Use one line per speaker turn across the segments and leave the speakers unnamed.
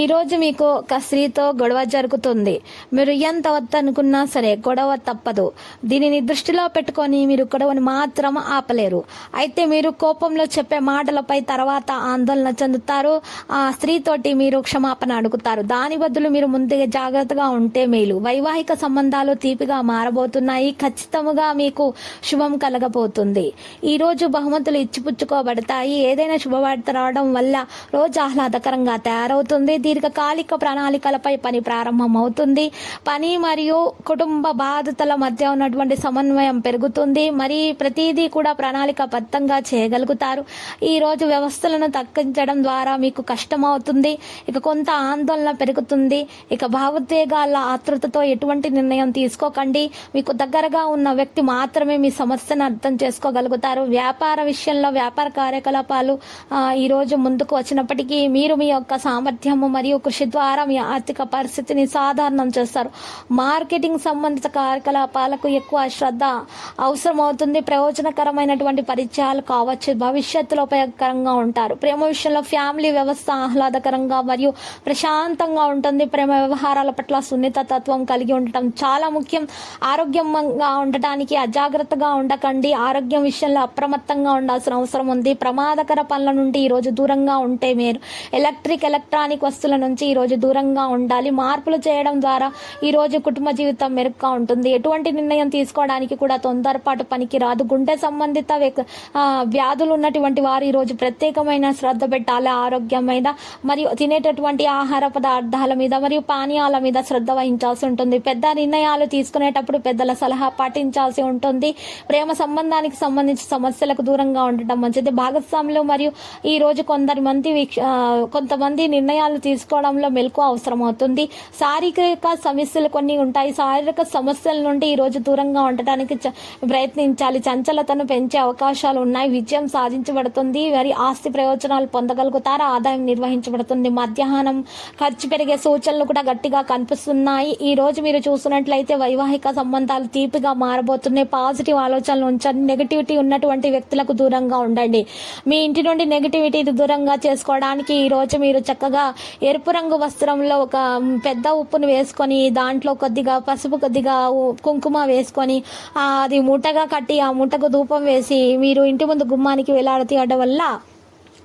ఈరోజు మీకు ఒక స్త్రీతో గొడవ జరుగుతుంది. మీరు ఎంత వద్దనుకున్నా సరే గొడవ తప్పదు. దీనిని దృష్టిలో పెట్టుకొని మీరు గొడవని మాత్రం ఆపలేరు. అయితే మీరు కోపంలో చెప్పే మాటలపై తర్వాత ఆందోళన చెందుతారు. ఆ స్త్రీతోటి మీరు క్షమాపణ అడుగుతారు. దాని బదులు మీరు ముందుగా జాగ్రత్తగా ఉంటే మేలు. వైవాహిక సంబంధాలు తీపిగా మారబోతున్నాయి. ఖచ్చితంగా మీకు శుభం కలగబోతుంది. ఈరోజు బహుమతులు ఇచ్చిపుచ్చుకోబడతాయి. ఏదైనా శుభవార్త రావడం వల్ల రోజు ఆహ్లాదకరంగా తయారవుతుంది. దీర్ఘకాలిక ప్రణాళికలపై పని ప్రారంభం అవుతుంది పని మరియు కుటుంబ బాధ్యతల మధ్య ఉన్నటువంటి సమన్వయం పెరుగుతుంది. మరి ప్రతిదీ కూడా ప్రణాళికబద్ధంగా చేయగలుగుతారు. ఈరోజు వ్యవస్థలను తగ్గించడం ద్వారా మీకు కష్టం అవుతుంది ఇక కొంత ఆందోళన పెరుగుతుంది. ఇక భావోద్వేగాల ఆతృతతో ఎటువంటి నిర్ణయం తీసుకోకండి. మీకు దగ్గరగా ఉన్న వ్యక్తి మాత్రమే మీ సమస్యను అర్థం చేసుకోగలుగుతారు. వ్యాపార విషయంలో వ్యాపార కార్యకలాపాలు ఈరోజు ముందుకు వచ్చినప్పటికీ మీరు మీ యొక్క సామర్థ్యము మరియు కృషి ద్వారా మీ ఆర్థిక పరిస్థితిని సాధారణం చేస్తారు. మార్కెటింగ్ సంబంధిత కార్యకలాపాలకు ఎక్కువ శ్రద్ధ అవసరం అవుతుంది ప్రయోజనకరమైనటువంటి పరిచయాలు కావచ్చు. భవిష్యత్తులో ఉపయోగకరంగా ఉంటారు. ప్రేమ విషయంలో ఫ్యామిలీ వ్యవస్థ ఆహ్లాదకరంగా మరియు ప్రశాంతంగా ఉంటుంది. ప్రేమ వ్యవహారాల పట్ల సున్నిత తత్వం కలిగి ఉండటం చాలా ముఖ్యం. ఆరోగ్యంగా ఉండటానికి అజాగ్రత్తగా ఉండకండి. ఆరోగ్యం విషయంలో అప్రమత్తంగా ఉండాల్సిన అవసరం ఉంది. ప్రమాదకర పనుల నుండి ఈ రోజు దూరంగా ఉంటే మీరు ఎలక్ట్రిక్ ఎలక్ట్రానిక్ వస్తువుల నుంచి ఈరోజు దూరంగా ఉండాలి. మార్పులు చేయడం ద్వారా ఈరోజు కుటుంబ జీవితం మెరుగ్గా ఉంటుంది. ఎటువంటి నిర్ణయం తీసుకోవడానికి కూడా తొందరపాటు పనికి రాదు. గుండె సంబంధిత వ్యాధులు ఉన్నటువంటి వారు ఈరోజు ప్రత్యేకమైన శ్రద్ధ పెట్టాలి. ఆరోగ్యం మీద మరియు తినేటటువంటి ఆహార పదార్థాల మీద మరియు పానీయాల మీద శ్రద్ధ వహించాల్సి ఉంటుంది. పెద్ద నిర్ణయాలు తీసుకునేటప్పుడు పెద్దల సలహా పాటించాల్సి ఉంటుంది. ప్రేమ సంబంధానికి సంబంధించి సమస్యలకు దూరంగా ఉండటం మంచిది. భాగస్వాములు మరియు ఈ రోజు కొందరి మంది వీక్ష- కొంతమంది నిర్ణయాలు తీసుకోవడంలో మెలకు అవసరం అవుతుంది శారీరక సమస్యలు కొన్ని ఉంటాయి. శారీరక సమస్యల నుండి ఈ రోజు దూరంగా ఉండటానికి ప్రయత్నించాలి. చంచలతను పెంచే అవకాశాలు ఉన్నాయి. విజయం సాధించబడుతుంది. మరి ఆస్తి ప్రయోజనాలు పొందగలుగుతారా? ఆదాయం నిర్వహించబడుతుంది. మధ్యాహ్నం ఖర్చు పెరిగే సూచనలు కూడా గట్టిగా కనిపిస్తున్నాయి. ఈ రోజు మీరు చూసినట్లయితే వైవాహిక సంబంధాలు తీపిగా మారబోతున్నాయి. పాజిటివ్ ఆలోచనలు ఉంచండి. నెగిటివిటీ ఉన్నటువంటి వ్యక్తులకు దూరంగా ఉండండి. మీ ఇంటి నుండి నెగిటివిటీ దూరంగా చేసుకోవడానికి ఈ రోజు మీరు చక్కగా ఎరుపు రంగు వస్త్రంలో ఒక పెద్ద ఉప్పును వేసుకొని దాంట్లో కొద్దిగా పసుపు కొద్దిగా ఉ- కుంకుమ వేసుకొని అది మూటగా కట్టి ఆ మూటకు ధూపం వేసి మీరు ఇంటి ముందు గుమ్మానికి వేలాడతీయడం వల్ల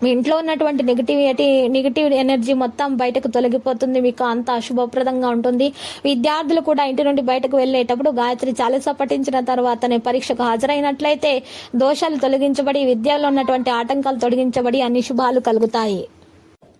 మీ ఇంట్లో ఉన్నటువంటి నెగిటివిటీ నెగిటివ్ ఎనర్జీ మొత్తం బయటకు తొలగిపోతుంది. మీకు అంత అశుభప్రదంగా ఉంటుంది. విద్యార్థులు కూడా ఇంటి నుండి బయటకు వెళ్ళేటప్పుడు గాయత్రి చాలీసా పఠించిన తర్వాతనే పరీక్షకు హాజరైనట్లయితే దోషాలు తొలగించబడి విద్యలో ఉన్నటువంటి ఆటంకాలు తొలగించబడి అన్ని శుభాలు కలుగుతాయి.